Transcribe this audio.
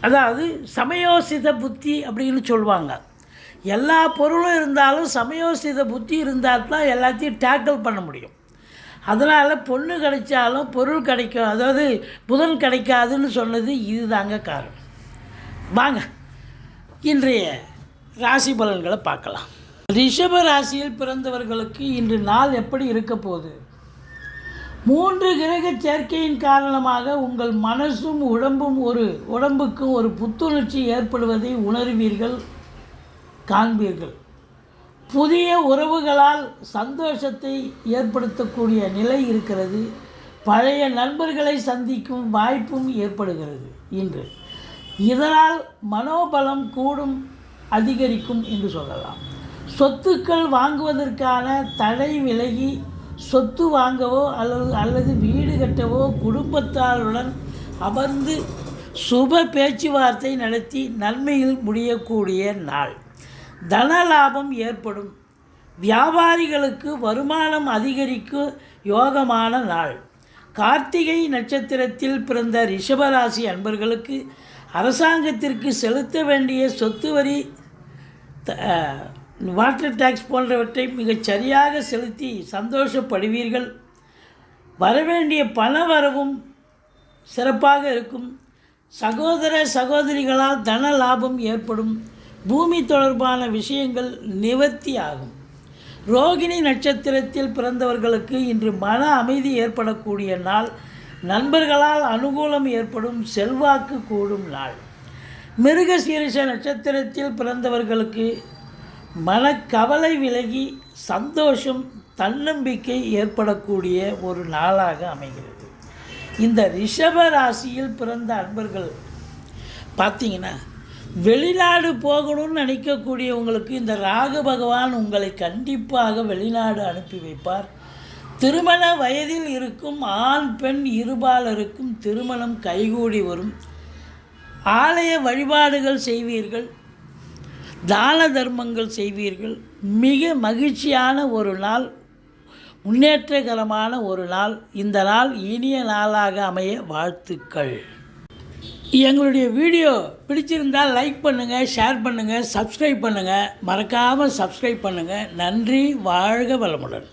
அதாவது சமயோசித புத்தி அப்படின்னு சொல்லுவாங்க. எல்லா பொருளும் இருந்தாலும் சமயோசித புத்தி இருந்தால் தான் எல்லாத்தையும் டேக்கிள் பண்ண முடியும். அதனால் பொண்ணு கிடைச்சாலும் பொருள் கிடைக்கும். அதாவது புதன் கிடைக்காதுன்னு சொன்னது இதுதாங்க காரணம். வாங்க இன்றைய ராசி பலன்களை பார்க்கலாம். ரிஷப ராசியில் பிறந்தவர்களுக்கு இன்று நாள் எப்படி இருக்க போகுது? மூன்று கிரக சேர்க்கையின் காரணமாக உங்கள் மனசும் உடம்பும் ஒரு உடம்புக்கும் ஒரு புத்துணர்ச்சி ஏற்படுவதை உணர்வீர்கள் காண்பீர்கள். புதிய உறவுகளால் சந்தோஷத்தை ஏற்படுத்தக்கூடிய நிலை இருக்கிறது. பழைய நண்பர்களை சந்திக்கும் வாய்ப்பும் ஏற்படுகிறது இன்று. இதனால் மனோபலம் கூடும் அதிகரிக்கும் என்று சொல்லலாம். சொத்துக்கள் வாங்குவதற்கான தடை விலகி சொத்து வாங்கவோ அல்லது அல்லது வீடு கட்டவோ குடும்பத்தாருடன் அமர்ந்து சுப பேச்சுவார்த்தை நடத்தி நன்மையில் முடியக்கூடிய நாள். தன லாபம் ஏற்படும். வியாபாரிகளுக்கு வருமானம் அதிகரிக்கும் யோகமான நாள். கார்த்திகை நட்சத்திரத்தில் பிறந்த ரிஷபராசி அன்பர்களுக்கு அரசாங்கத்திற்கு செலுத்த வேண்டிய சொத்து வரி வாட்டர் டேக்ஸ் போன்றவற்றை மிகச் சரியாக செலுத்தி சந்தோஷப்படுவீர்கள். வரவேண்டிய பண வரவும் சிறப்பாக இருக்கும். சகோதர சகோதரிகளால் தன லாபம் ஏற்படும். பூமி தொடர்பான விஷயங்கள் நிவர்த்தி ஆகும். ரோகிணி நட்சத்திரத்தில் பிறந்தவர்களுக்கு இன்று மன அமைதி ஏற்படக்கூடிய நாள். நண்பர்களால் அனுகூலம் ஏற்படும் செல்வாக்கு கூடும் நாள். மிருகசீரிஷ நட்சத்திரத்தில் பிறந்தவர்களுக்கு மனக்கவலை விலகி சந்தோஷம் தன்னம்பிக்கை ஏற்படக்கூடிய ஒரு நாளாக அமைகிறது. இந்த ரிஷப ராசியில் பிறந்த அன்பர்கள் பார்த்தீங்கன்னா வெளிநாடு போகணும்னு நினைக்கக்கூடியவங்களுக்கு இந்த ராகு பகவான் உங்களை கண்டிப்பாக வெளிநாடு அனுப்பி வைப்பார். திருமண வயதில் இருக்கும் ஆண் பெண் இருபாலருக்கும் திருமணம் கைகூடி வரும். ஆலய வழிபாடுகள் செய்வீர்கள். தான தர்மங்கள் செய்வீர்கள். மிக மகிழ்ச்சியான ஒரு நாள் முன்னேற்றகரமான ஒரு நாள். இந்த நாள் இனிய நாளாக அமைய வாழ்த்துக்கள். எங்களுடைய வீடியோ பிடிச்சிருந்தால் லைக் பண்ணுங்கள் ஷேர் பண்ணுங்கள் சப்ஸ்கிரைப் பண்ணுங்கள் மறக்காமல் சப்ஸ்கிரைப் பண்ணுங்கள் நன்றி வாழ்க வளமுடன்.